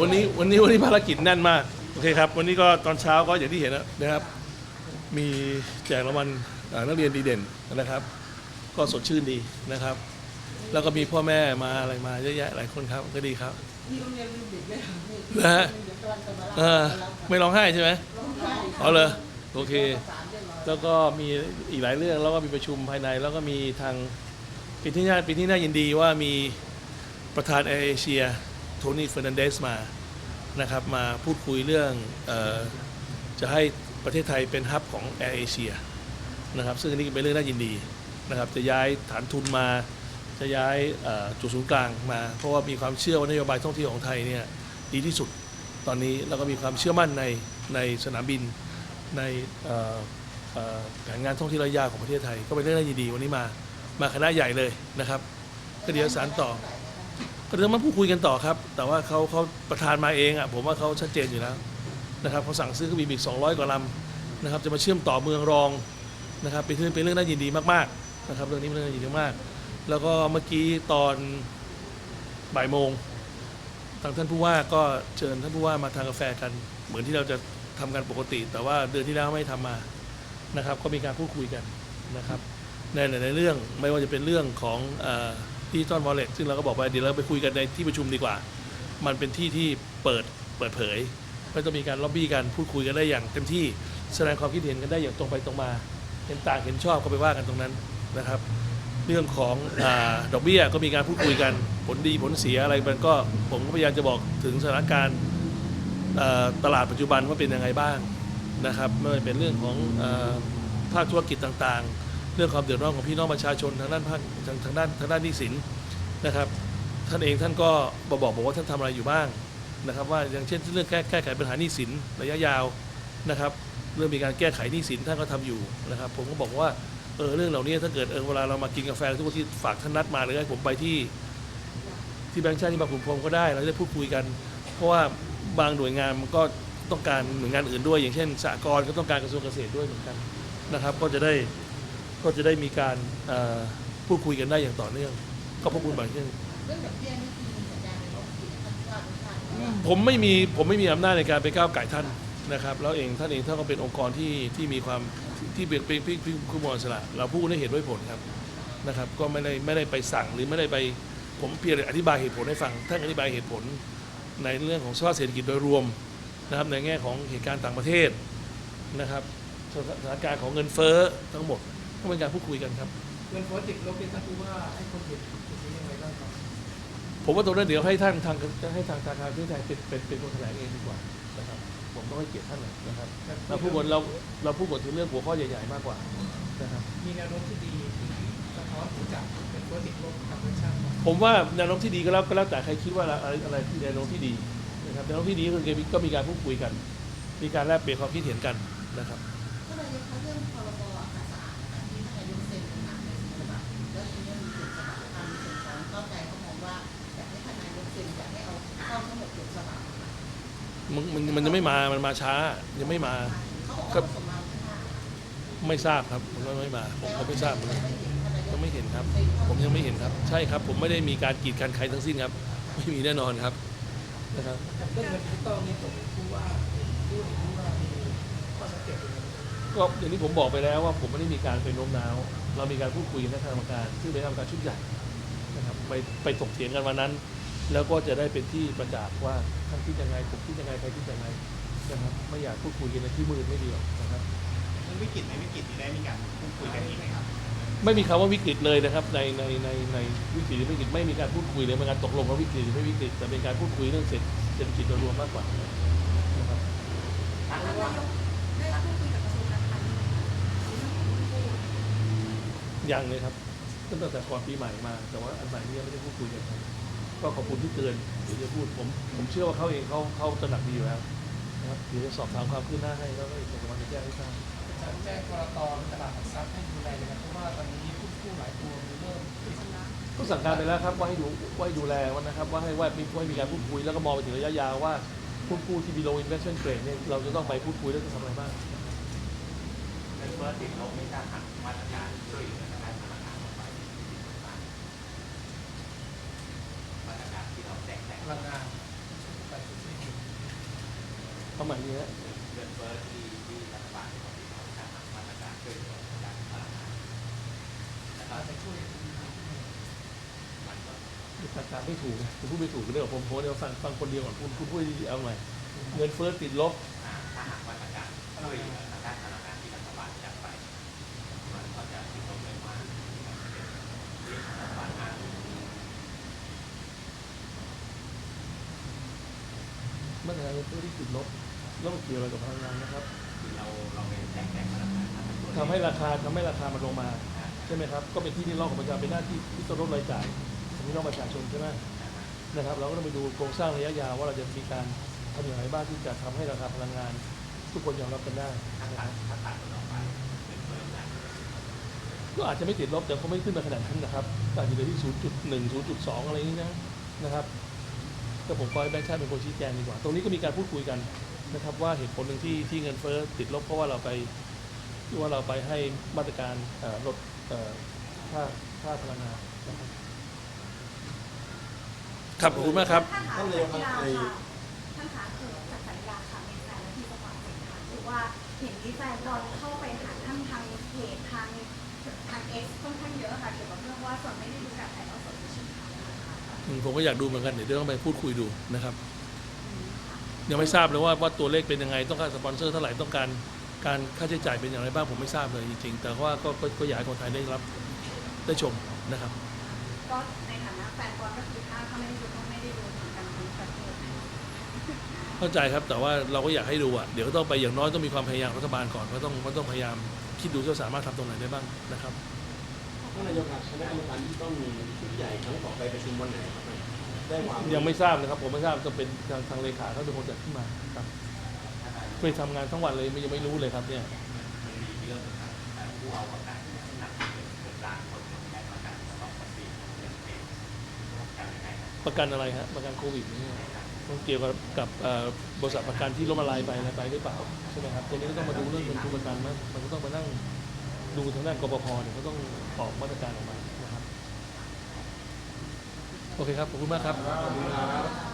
วันนี้วันนี้วันนี้ภารกิจแน่นมาก โอเคครับ วันนี้ก็ตอนเช้าก็อย่างที่เห็นนะครับ มีแจกรางวัลเอ่อนักเรียนดีเด่นนะครับ ก็สดชื่นดีนะครับ แล้วก็มีพ่อแม่มาอะไรมาเยอะแยะหลายคนครับก็ดีครับที่โรงเรียนมีเด็กด้วยค่ะนี่นะฮะเด็กกำลังจะมารับเออไม่ร้องไห้ใช่ไหมร้องไห้อ๋อเลยโอเคประสานเรียบร้อยแล้วก็มีอีกหลายเรื่องแล้วก็มีประชุมภายใน แล้วก็มีทางปีที่น่าปีที่น่ายินดีว่ามี ประธานแอร์เอเชียโทนี่เฟอร์นันเดสมานะครับมาพูดคุยเรื่องออจะให้ประเทศไทยเป็นฮับของแอร์เอเชียนะครับซึ่งอันนี้เป็นเรื่องน่ายินดีนะครับจะย้ายฐานทุนมาจะย้ายจุดศูนย์กลางมา เพราะว่ามีความเชื่อว่านโยบายท่องเที่ยวของไทยเนี่ยดีที่สุดตอนนี้แล้วก็มีความเชื่อมั่นในในสนามบินในแผนงานท่องเที่ยวระยะของประเทศไทย ก็เป็นเรื่องน่ายินดีวันนี้มามาคณะใหญ่เลยนะครับก็เดี๋ยวสารต่อ ก็เดี๋ยวมาพูดคุยกันต่อครับ แต่ว่าเขาเขาประธานมาเองอะผมว่าเขาชัดเจนอยู่แล้วนะครับเขาสั่งซื้อเครื่องบินอีก200 กว่าลำนะครับ จะมาเชื่อมต่อเมืองรองนะครับเป็นเรื่องเป็นเรื่องน่ายินดีมากๆนะครับ เรื่องนี้เป็นเรื่องน่ายินดีมากแล้วก็เมื่อกี้ตอนบ่ายโมงทางท่านผู้ว่าก็เชิญท่านผู้ว่ามาทานกาแฟกัน เหมือนที่เราจะทำกันปกติ แต่ว่าเดือนที่แล้วไม่ทำมานะครับ ก็มีการพูดคุยกันนะครับในหลายๆเรื่องไม่ว่าจะเป็นเรื่องของ ดิจิตอลวอลเล็ตซึ่งเราก็บอกไปเดี๋ยวเราไปคุยกันในที่ประชุมดีกว่า มันเป็นที่ที่เปิดเปิดเผย ไม่ต้องมีการล็อบบี้กันพูดคุยกันได้อย่างเต็มที่แสดงความคิดเห็นกันได้อย่างตรงไปตรงมา เห็นต่างเห็นชอบก็ไปว่ากันตรงนั้นนะครับ เรื่องของอดอกเบี้ยก็มีการพูดคุยกันผลดีผลเสียอะไรมันก็ผมก็พยายามจะบอกถึงสถานการณ์ตลาดปัจจุบันว่าเป็นยังไงบ้างนะครับไม่ว่าเป็นเรื่องของภาคธุรกิจต่างๆ เรื่องความเดือดร้อนของพี่น้องประชาชนทางด้านภาคทางทางด้านทางด้านหนี้สินนะครับ ท่านเองท่านก็บอกบอกบอกว่าท่านทำอะไรอยู่บ้างนะครับ ว่าอย่างเช่นเรื่องแก้แก้ไขปัญหาหนี้สินระยะยาวนะครับ เรื่องมีการแก้ไขหนี้สินท่านก็ทำอยู่นะครับ ผมก็บอกว่าเออเรื่องเหล่านี้ถ้าเกิดเออเวลาเรามากินกาแฟทุกที่ฝากท่านนัดมาหรือให้ผมไปที่ ที่แบงค์ชาติที่บางขุนพรมก็ได้เราจะได้พูดคุยกัน เพราะว่าบางหน่วยงานมันก็ต้องการหน่วยงานอื่นด้วย อย่างเช่นสหกรณ์ก็ต้องการกระทรวงเกษตรด้วยเหมือนกันนะครับ ก็จะได้ ก็จะได้มีการเอ่อพูดคุยกันได้อย่างต่อเนื่อง ก็พบคุณบ่อยเช่นเรื่องแบบเบี้ยนี่คือมีสัญญาณในรถที่ท่านว่าทุกท่านว่าผมไม่มีผมไม่มีอำนาจในการไปก้าวไก่ท่านนะครับ แล้วเองท่านเองท่านก็เป็นองค์กรที่ที่มีความที่เป็นเป็นเป็นเป็นผู้มรสละเราพูดด้วยเหตุด้วยผลครับนะครับ ก็ไม่ได้ไม่ได้ไปสั่งหรือไม่ได้ไปผมเพียงแต่อธิบายเหตุผลให้ฟังท่านอธิบายเหตุผลในเรื่องของสภาพเศรษฐกิจโดยรวมนะครับในแง่ของเหตุการณ์ต่างประเทศนะครับสถานการณ์ของเงินเฟ้อทั้งหมด ก็เป็นการพูดคุยกันครับ เงินโฟ้ติดลบเป็นท่านผู้ว่าให้คนเห็นจุดนี้ยังไงบ้างครับผมว่าตรงนั้นเดี๋ยวให้ท่านทางให้ทางธนาคารประเทศไทยเป็นเป็นเป็นคนแถลงเองดีกว่านะครับ ผมต้องให้เกียรติท่านเลยนะครับ เราพูดบนเราเราพูดบนถึงเรื่องหัวข้อใหญ่ๆมากกว่านะครับมีแนวโน้มที่ดีที่สะท้อนถึงจากเงินโฟ้ติดลบทางประชาชนผมว่าแนวโน้มที่ดีก็แล้วก็แล้วแต่ใครคิดว่าอะไรอะไรที่แนวโน้มที่ดีนะครับแนวโน้มที่ดีก็คือก็มีการพูดคุยกัน มีการแลกเปลี่ยนความคิดเห็นกันนะครับก็เลยเขาเรื่องพรบ มันยังไม่มา มันมาช้า ยังไม่มากว่าส่งมาไม่ทราบครับผมก็ไม่มา ผมก็ไม่ทราบเหมือนกันไม่เห็นท่านนายยักงไม่เห็นครับ ผมยังไม่เห็นครับ ใช่ครับ ผมไม่ได้มีการกีดกันใครทั้งสิ้นครับ ไม่มีแน่นอนครับนะครับก็อย่างที่ผมบอกไปแล้วว่าผมไม่ได้มีการไปโน้มน้าว เรามีการพูดคุยกันในคณะกรรมการซึ่งเป็นกรรมการชุดใหญ่นะครับไปไปถกเถียงกันวันนั้น แล้วก็จะได้เป็นที่ประจักษ์ว่าท่านคิดยังไงผมคิดยังไงใครคิดยังไงนะครับไม่อยากพูดคุยกันในที่มืดไม่ดีหรอกนะครับมันวิกฤตในวิกฤตนี้ได้มีการพูดคุยกันอีกไหมครับ ไม่มีคำว่าวิกฤตเลยนะครับ ในในในในวิกฤตหรือไม่วิกฤตไม่มีการพูดคุยเลยเป็นการตกลงว่าวิกฤตหรือไม่วิกฤตแต่เป็นการพูดคุยเรื่องเศรษฐเศรษฐกิจโดยรวมมากกว่านะครับท่านนายกได้พูดคุยกับกระทรวงการคลังไหมคะในเรื่องของหุ้นกู้ยังเลยครับตั้งแต่ก่อนปีใหม่มา แต่ว่าอันใหม่นี้ยังไม่ได้พูดคุยกันครับ ก็ขอบคุณที่เตือนเดี๋ยวจะพูดผมผมเชื่อว่าเขาเองเขาเขาตระหนักดีอยู่แล้วนะครับเดี๋ยวจะสอบถามความคืบหน้าให้แล้วก็อีกวันจะแจ้งให้ทราบจะแจ้งกรตตลาดหลักทรัพย์ให้ดูแลเลยนะเพราะว่าตอนนี้ผู้กู้หลายตัวมีเริ่มติดก็สั่งการไปแล้วครับว่าให้ดูว่าให้ดูแลวันนะครับ ว่าให้ว่ามีว่าให้มีการพูดคุยแล้วก็มองไปถึงระยะยาวว่าผู้กู้ที่มี low investment grade เนี่ยเราจะต้องไปพูดคุยแล้วจะทำอะไรบ้างในเมื่อติดลบไม่กล้าหักมาตรการช่วยเหลือทางด้านธนาคารออกไปมาตรการที่เรา พลังงานไปช่วยเหลือประมาณนี้เงินเฟ้อที่ที่รัฐบาลของเราหมาตรการช่วยเหลือด้านพลังงานแล้วก็อาจจะช่วยมันก็ประกาไม่ถูกคุณพูดไม่ถูกเรื่องของผมโพสเดี๋ยวฟังฟังคนเดียวก่อนคุณคุณพูดเอาใหม่เงินเฟ้อติดลบ อ่าถ้าหากมาตรการช่วยเหลือทางด้านพลังงานที่รัฐบาลจัดไป มันก็จะติดลบไม่มากที่รัฐบาลอ้าง มาตรการเงินเฟ้อที่ติดลบแล้วมันเกี่ยวอะไรกับพลังงานนะครับคือเราเราเป็นแจกแจกพลังงานทำเป็นตัวเลขทำให้ราคาทำให้ราคามันลงมาใช่ไหมครับ ก็เป็นที่ที่รองของประชาชนเป็นหน้าที่ที่ต้องลดรายจ่ายของพี่น้องประชาชนใช่ไหมนะครับ เราก็ต้องไปดูโครงสร้างระยะยาวว่าเราจะมีการทำอย่างไรบ้างที่จะทำให้ราคาพลังงาน ทุกคนยอมรับกันได้ถ้านะคตัรัดบถ้าตัดมันออกไปเงินเฟ้อมันก็อาจจะไม่ติดลบแต่คงไม่ขึ้นมาขนาดนั้นนะครับก็อาจจะอยู่ที่ 0.1 0.2 อะไรอย่างนี้นะนะครับ ก็ผมก็ให้แบงค์ชาติเป็นคนชี้แจงดีกว่า ตรงนี้ก็มีการพูดคุยกันนะครับว่าเหตุผลหนึ่งที่ที่เงินเฟ้อติดลบเพราะว่าเราไปว่าเราไปให้มาตรการลดเอ่อค่าค่าพลังงานนะครับครับขอบคุณมากครับท่านคะสัญญาค่ะท่านคะคือจากสัญญาค่ะมีแฟนและที่จังหวัดเชียงรายถือว่าเห็นมีแฟนบอลเข้าไปหาท่านทางเพจทางทางเอ็กซ์ค่อนข้างเยอะค่ะเกี่ยวกับเรื่องว่าส่วนไม่ได้ดูการถ่ายทอด ผมก็อยากดูเหมือนกันเดี๋ยวต้องไปพูดคุยดูนะครับ ยังไม่ทราบเลยว่าว่าตัวเลขเป็นยังไงต้องการสปอนเซอร์เท่าไหร่ต้องการการค่าใช้จ่ายเป็นอย่างไรบ้างผมไม่ทราบเลยจริงๆ แต่ว่าก็ก็ก็อยากให้คนไทยได้รับ ได้ชมนะครับ ก็ในฐานะแฟนบอลก็คือถ้าถ้าไม่ได้ดูก็ไม่ได้ดูเหมือนกันทั้งประเทศเข้าใจครับแต่ว่าเราก็อยากให้ดูอะเดี๋ยวก็ต้องไปอย่างน้อยต้องมีความพยายามรัฐบาลก่อนก็ต้องก็ต้องพยายามคิดดูว่าสามารถทำตรงไหนได้บ้างนะครับท่านนายกครับคณะกรรมการที่ต้องมีชุดใหญ่ครั้งต่อไปประชุมวันไหนครับได้วางยังไม่ทราบนะครับ ผมไม่ทราบจะเป็นทางทางเลขาเขาเป็นคนจัดขึ้นมาครับไปทำงานทั้งวันเลยไม่ยังไม่รู้เลยครับเนี่ยประกันเนี่ยหนักเกินเกินล้านคนเนี่ยไระกันสองปีเงินเป็นกันยังไงครับประกันอะไรฮะประกันโควิดนี่ต้องเกี่ยวกับกับบริษัทประกันที่ล้มละลายไปอะไรไปหรือเปล่าใช่ไหมครับตรงนี้ก็ต้องมาดูเรื่องเงินทุนประกันมั้มันก็ต้องมานั่ง ดูทางด้านกปภเนี่ยเขาต้องออกมาตรการออกมานะครับ โอเคครับ ขอบคุณมากครับ